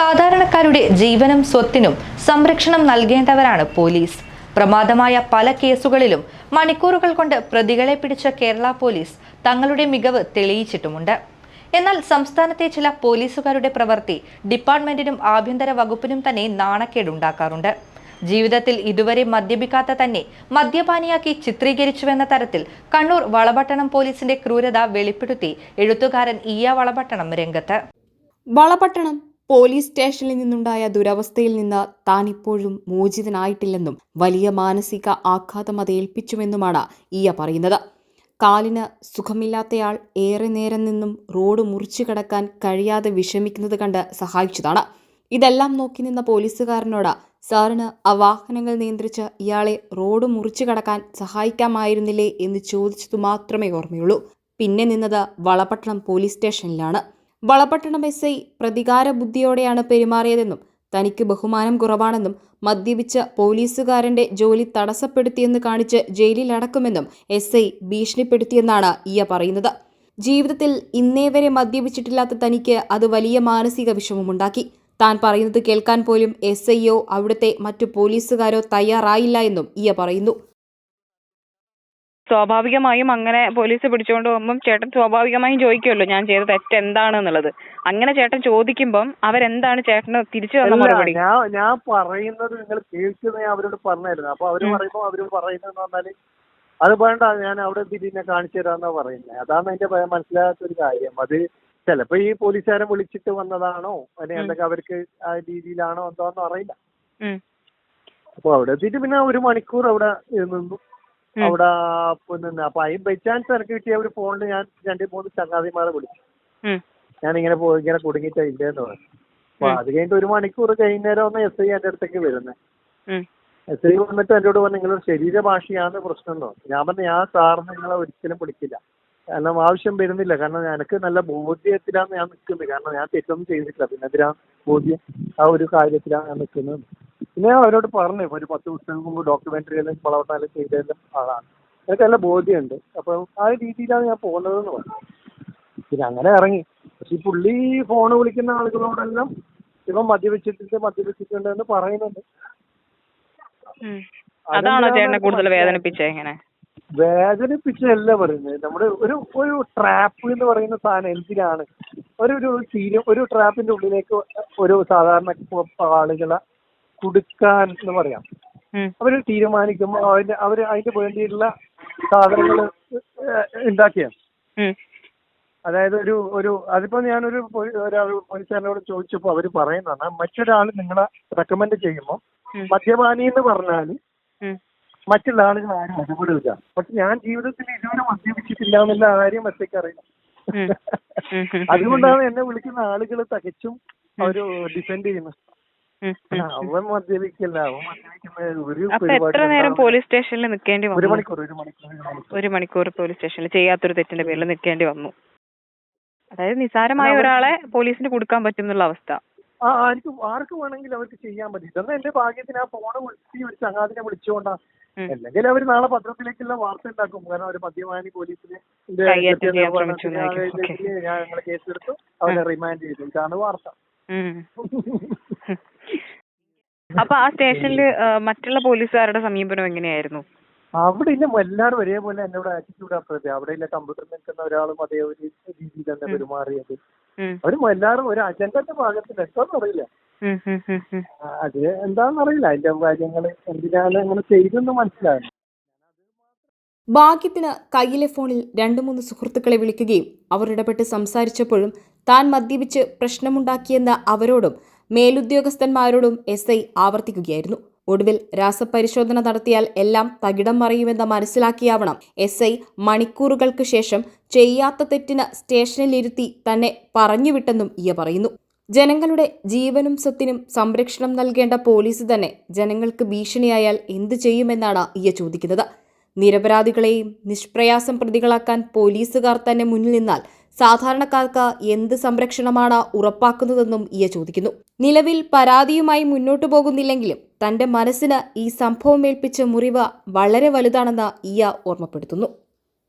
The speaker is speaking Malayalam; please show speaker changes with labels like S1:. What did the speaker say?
S1: സാധാരണക്കാരുടെ ജീവനും സ്വത്തിനും സംരക്ഷണം നൽകേണ്ടവരാണ് പോലീസ്. പ്രമാദമായ പല കേസുകളിലും മണിക്കൂറുകൾ കൊണ്ട് പ്രതികളെ പിടിച്ച കേരള പോലീസ് തങ്ങളുടെ മികവ് തെളിയിച്ചിട്ടുമുണ്ട്. എന്നാൽ സംസ്ഥാനത്തെ ചില പോലീസുകാരുടെ പ്രവൃത്തി ഡിപ്പാർട്ട്മെന്റിനും ആഭ്യന്തര വകുപ്പിനും തന്നെ നാണക്കേടുണ്ടാക്കാറുണ്ട്. ജീവിതത്തിൽ ഇതുവരെ മദ്യപിക്കാത്ത തന്നെ മദ്യപാനിയാക്കി ചിത്രീകരിച്ചുവെന്ന തരത്തിൽ കണ്ണൂർ വളപട്ടണം പോലീസിന്റെ ക്രൂരത വെളിപ്പെടുത്തി എഴുത്തുകാരൻ ഇയ വളപട്ടണം രംഗത്ത്.
S2: വളപട്ടണം പോലീസ് സ്റ്റേഷനിൽ നിന്നുണ്ടായ ദുരവസ്ഥയിൽ നിന്ന് താൻ ഇപ്പോഴും മോചിതനായിട്ടില്ലെന്നും വലിയ മാനസിക ആഘാതം അത് ഈയ പറയുന്നത്. കാലിന് സുഖമില്ലാത്തയാൾ ഏറെ നേരം നിന്നും റോഡ് മുറിച്ചു കടക്കാൻ കഴിയാതെ വിഷമിക്കുന്നത് കണ്ട് സഹായിച്ചതാണ്. ഇതെല്ലാം നോക്കി നിന്ന പോലീസുകാരനോട് സാറിന് ആ വാഹനങ്ങൾ നിയന്ത്രിച്ച് ഇയാളെ റോഡ് മുറിച്ചു കടക്കാൻ സഹായിക്കാമായിരുന്നില്ലേ എന്ന് ചോദിച്ചതു മാത്രമേ ഓർമ്മയുള്ളൂ. പിന്നെ നിന്നത് വളപട്ടണം പോലീസ് സ്റ്റേഷനിലാണ്. വളപട്ടണം എസ് ഐ പ്രതികാര ബുദ്ധിയോടെയാണ് പെരുമാറിയതെന്നും തനിക്ക് ബഹുമാനം കുറവാണെന്നും മദ്യപിച്ച പോലീസുകാരന്റെ ജോലി തടസ്സപ്പെടുത്തിയെന്ന് കാണിച്ച് ജയിലിലടക്കുമെന്നും എസ് ഐ ഭീഷണിപ്പെടുത്തിയെന്നാണ് ഇയ പറയുന്നത്. ജീവിതത്തിൽ ഇന്നേ വരെ മദ്യപിച്ചിട്ടില്ലാത്ത തനിക്ക് അത് വലിയ മാനസിക വിഷമമുണ്ടാക്കി. താൻ പറയുന്നത് കേൾക്കാൻ പോലും എസ് ഐയോ അവിടുത്തെ മറ്റു പോലീസുകാരോ തയ്യാറായില്ല എന്നും ഇയ പറയുന്നു.
S3: സ്വാഭാവികമായും അങ്ങനെ പോലീസ് പിടിച്ചുകൊണ്ട് പോകുമ്പം ചേട്ടൻ സ്വാഭാവികമായും ചോദിക്കുമല്ലോ ഞാൻ ചെയ്ത തെറ്റ് എന്താണെന്നുള്ളത്? അങ്ങനെ ചേട്ടൻ ചോദിക്കുമ്പം അവരെന്താണ് ചേട്ടന് തിരിച്ചു തന്ന മറുപടി?
S4: ഞാൻ ഞാൻ പറയുന്നത് നിങ്ങൾ കേൾക്കുന്ന ഞാൻ അവരോട് പറഞ്ഞായിരുന്നു. അപ്പൊ അവർ
S3: ഉം.
S4: പറയുമ്പോ അവർ പറയുന്നതെന്ന് പറഞ്ഞാൽ അത് വേണ്ട ഞാൻ അവിടെ തിരിഞ്ഞെ കാണിച്ചു തരാന്നാ പറയുന്നത് അതാണ് എന്റെ മനസ്സിലാകാത്ത ഒരു കാര്യം. അത് ചിലപ്പോ ഈ പോലീസുകാരെ വിളിച്ചിട്ട് വന്നതാണോ? അല്ലെങ്കിൽ എന്തൊക്കെ അവർക്ക് ആ രീതിയിലാണോ എന്തോന്നും അറിയില്ല. അപ്പൊ അവിടെ എത്തിയിട്ട് പിന്നെ ഒരു മണിക്കൂർ അവിടെ നിന്നു. അവിടെ നിന്ന് അപ്പൊ അതിന് ബൈ ചാൻസ് എനിക്ക് കിട്ടിയ ഒരു ഫോണിൽ ഞാൻ രണ്ട് മൂന്ന് ചങ്ങാതിമാരെ വിളിച്ചു. ഞാൻ ഇങ്ങനെ പോയി ഇങ്ങനെ കുടുങ്ങിയിട്ട് ഇല്ലെന്ന് പറഞ്ഞു. അപ്പൊ. അത് കഴിഞ്ഞിട്ട് ഒരു മണിക്കൂർ കഴിഞ്ഞേരം ഒന്ന് എസ് ഐ എന്റെ അടുത്തേക്ക് വരുന്നത്. എസ് ഐ വന്നിട്ട് എന്നോട് പറഞ്ഞു നിങ്ങളുടെ ശരീരഭാഷയാണ് പ്രശ്നം എന്ന് പറഞ്ഞു. ഞാൻ പറഞ്ഞു ഞാൻ സാറിന് നിങ്ങളെ ഒരിക്കലും വിളിക്കില്ല കാരണം ആവശ്യം വരുന്നില്ല. കാരണം എനിക്ക് നല്ല ബോധ്യത്തിലാണ് ഞാൻ നിൽക്കുന്നത്. കാരണം ഞാൻ തെറ്റൊന്നും ചെയ്തിട്ടില്ല. പിന്നെ എന്തിനാ ബോധ്യം? ആ ഒരു കാര്യത്തിലാണ് ഞാൻ നിൽക്കുന്നത്. പിന്നെ അവരോട് പറഞ്ഞു ഒരു പത്ത് ദിവസം മുമ്പ് ഡോക്യുമെന്ററി ഡോക്യുമെന്ററിയെല്ലാം വളവട്ടാലും ചെയ്തതെല്ലാം ആളാണ്. എനിക്ക് നല്ല ബോധ്യമുണ്ട്. അപ്പം ആ രീതിയിലാണ് ഞാൻ പോകുന്നതെന്ന് പറഞ്ഞു. പിന്നെ അങ്ങനെ ഇറങ്ങി. പക്ഷെ ഈ പുള്ളി ഫോൺ വിളിക്കുന്ന ആളുകളോടെല്ലാം ഇവൻ മദ്യപിച്ചിട്ടുണ്ട് മദ്യപിച്ചിട്ടുണ്ട് എന്ന് പറയുന്നുണ്ട്
S3: അതാണോ ചേട്ടനെ കൂടുതൽ വേദനിപ്പിച്ചത് എങ്ങനെ
S4: വേദനിപ്പിച്ചല്ല പറയുന്നത്. നമ്മുടെ ഒരു ഒരു ട്രാപ്പ് എന്ന് പറയുന്ന സാധനം എന്തിനാണ്? ഒരു ഒരു സീരിയ ഒരു ട്രാപ്പിന്റെ ഉള്ളിലേക്ക് ഒരു സാധാരണ ആളുകളെ കുടുക്കാൻ എന്ന് പറയാം. അവർ തീരുമാനിക്കും. അവർ അവർ അതിന്റെ വേണ്ടിയിട്ടുള്ള സാധനങ്ങൾ ഉണ്ടാക്കിയാണ് അതായത് ഒരു ഒരു അതിപ്പോ ഞാനൊരു ഒരാൾ പോലീസുകാരനോട് ചോദിച്ചപ്പോൾ അവർ പറയുന്നതാണ് മറ്റൊരാൾ നിങ്ങളെ റെക്കമെൻഡ് ചെയ്യുമ്പോൾ. മദ്യപാനി എന്ന് പറഞ്ഞാൽ മറ്റുള്ള ആളുകൾ ആരും ഇടപെടില്ല. പക്ഷെ ഞാൻ ജീവിതത്തിൽ ഇതുവരെ മദ്യപിച്ചിട്ടില്ല എന്നുള്ള കാര്യം ഒറ്റയ്ക്ക് അറിയാം. അതുകൊണ്ടാണ് എന്നെ വിളിക്കുന്ന ആളുകൾ തികച്ചും അവർ ഡിഫെൻഡ് ചെയ്യുന്നത്. അവൻ മദ്യപിക്കില്ല. അവൻ മദ്യപിക്കുന്ന ഒരു
S3: അപ്പൊ എത്ര
S4: പരിപാടിയും
S3: നേരം
S4: ഉണ്ടാവില്ല.
S3: പോലീസ് സ്റ്റേഷനിൽ നിൽക്കേണ്ടി
S4: ഒരു മണിക്കൂർ ഒരു മണിക്കൂർ ഒരു മണിക്കൂർ.
S3: ഒരു മണിക്കൂർ പോലീസ് സ്റ്റേഷനിൽ ചെയ്യാത്തൊരു തെറ്റിന്റെ പേരിൽ നിൽക്കേണ്ടി വന്നു. അതായത് നിസാരമായ ഒരാളെ പോലീസിന് കൊടുക്കാൻ പറ്റും എന്നുള്ള അവസ്ഥ
S4: ആർക്കും ആർക്ക് വേണമെങ്കിലും അവർക്ക് ചെയ്യാൻ പറ്റും. ഇതൊന്നും എന്റെ ഭാഗ്യത്തിന് ആ ഫോണ് വിളിച്ച് ഒരു ചങ്ങാതിനെ വിളിച്ചുകൊണ്ടാ. അല്ലെങ്കിൽ അവർ നാളെ പത്രത്തിലേക്കുള്ള വാർത്ത ഉണ്ടാക്കും. കാരണം ഒരു മദ്യപാനി പോലീസിന് ഞങ്ങൾ കേസെടുത്തു. അവരെ റിമാൻഡ് ചെയ്തു. ഇതാണ് വാർത്ത.
S3: അപ്പൊ ആ സ്റ്റേഷനിൽ മറ്റുള്ള പോലീസുകാരുടെ സമീപനം എങ്ങനെയായിരുന്നു?
S4: അവിടെ ഇല്ല എല്ലാവരും ഒരേപോലെ എന്നോട് ആറ്റിറ്റ്യൂഡ് അപ്പുറത്തെ അവിടെ ഇല്ല കമ്പ്യൂട്ടറിൽ നിൽക്കുന്ന ഒരാളും അതേ ഒരു രീതിയിൽ തന്നെ. പെരുമാറിയത്. അവർ എല്ലാവരും ഒരു അജണ്ടന്റെ ഭാഗത്തിൽ എത്താന്ന് അറിയില്ല. അത് എന്താണെന്ന് അറിയില്ല. അതിന്റെ കാര്യങ്ങൾ എന്തിനാണ് അങ്ങനെ ചെയ്തെന്ന് മനസ്സിലാകും
S2: ഭാഗ്യത്തിന് കയ്യിലെ ഫോണിൽ രണ്ടു മൂന്ന് സുഹൃത്തുക്കളെ വിളിക്കുകയും അവർ ഇടപെട്ട് സംസാരിച്ചപ്പോഴും താൻ മദ്യപിച്ച് പ്രശ്നമുണ്ടാക്കിയെന്ന അവരോടും മേലുദ്യോഗസ്ഥന്മാരോടും എസ് ഐ ആവർത്തിക്കുകയായിരുന്നു. ഒടുവിൽ രാസപരിശോധന നടത്തിയാൽ എല്ലാം തകിടം മറിയുമെന്ന് മനസ്സിലാക്കിയാവണം. എസ് ഐ മണിക്കൂറുകൾക്ക് ശേഷം ചെയ്യാത്ത തെറ്റിന് സ്റ്റേഷനിലിരുത്തി തന്നെ പറഞ്ഞുവിട്ടെന്നും ഇയ പറയുന്നു. ജനങ്ങളുടെ ജീവനും സ്വത്തിനും സംരക്ഷണം നൽകേണ്ട പോലീസ് തന്നെ ജനങ്ങൾക്ക് ഭീഷണിയായാൽ എന്തു ചെയ്യുമെന്നാണ് ഇയ ചോദിക്കുന്നത്. നിരപരാധികളെയും നിഷ്പ്രയാസം പ്രതികളാക്കാൻ പോലീസുകാർ തന്നെ മുന്നിൽ നിന്നാൽ സാധാരണക്കാർക്ക് എന്ത് സംരക്ഷണമാണ് ഉറപ്പാക്കുന്നതെന്നും ഇയ ചോദിക്കുന്നു. നിലവിൽ പരാതിയുമായി മുന്നോട്ടു പോകുന്നില്ലെങ്കിലും തന്റെ മനസ്സിന് ഈ സംഭവം ഏൽപ്പിച്ച മുറിവ് വളരെ വലുതാണെന്ന് ഇയ ഓർമ്മപ്പെടുത്തുന്നു.